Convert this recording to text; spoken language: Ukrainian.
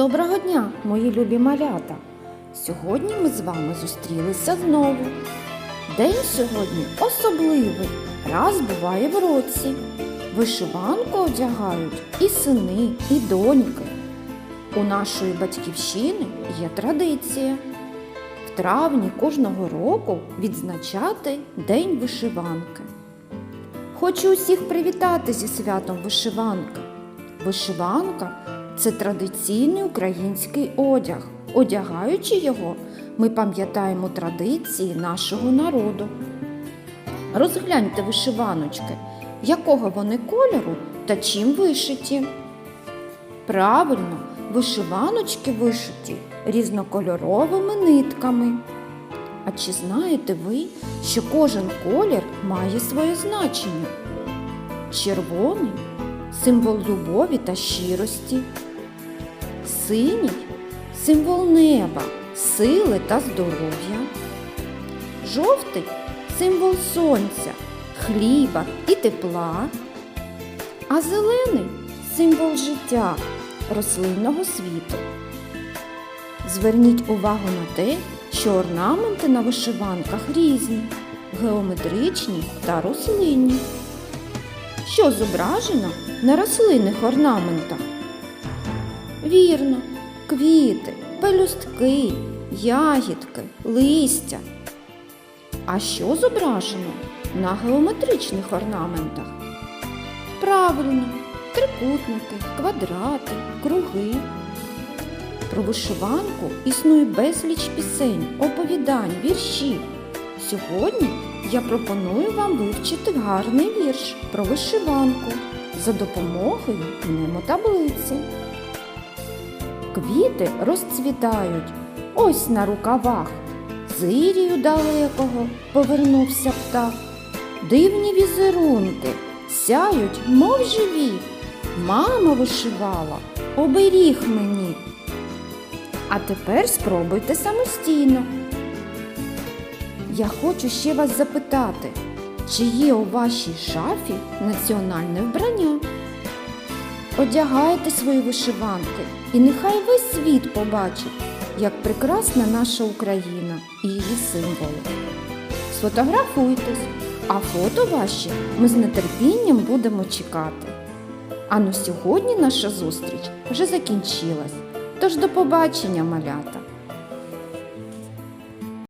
Доброго дня, мої любі малята! Сьогодні ми з вами зустрілися знову. День сьогодні особливий, раз буває в році. Вишиванку одягають і сини, і доньки. У нашої батьківщини є традиція в травні кожного року відзначати День вишиванки. Хочу усіх привітати зі святом вишиванки. Вишиванка це традиційний український одяг. Одягаючи його, ми пам'ятаємо традиції нашого народу. Розгляньте вишиваночки, якого вони кольору та чим вишиті. Правильно, вишиваночки вишиті різнокольоровими нитками. А чи знаєте ви, що кожен колір має своє значення? Червоний символ любові та щирості, синій символ неба, сили та здоров'я, жовтий символ сонця, хліба і тепла, а зелений символ життя, рослинного світу. Зверніть увагу на те, що орнаменти на вишиванках різні, геометричні та рослинні. Що зображено на рослинних орнаментах? Вірно, квіти, пелюстки, ягідки, листя. А що зображено на геометричних орнаментах? Правильно, трикутники, квадрати, круги. Про вишиванку існує безліч пісень, оповідань, віршів. Сьогодні я пропоную вам вивчити гарний вірш про вишиванку за допомогою мнемотаблиці. Квіти розцвітають ось на рукавах. З далекого повернувся птах. Дивні візерунки сяють, мов живі. Мама вишивала, оберіг мені. А тепер спробуйте самостійно. Я хочу ще вас запитати, чи є у вашій шафі національне вбрання? Одягайте свої вишиванки і нехай весь світ побачить, як прекрасна наша Україна і її символи. Сфотографуйтесь, а фото ваші ми з нетерпінням будемо чекати. А на сьогодні наша зустріч вже закінчилась. Тож до побачення, малята!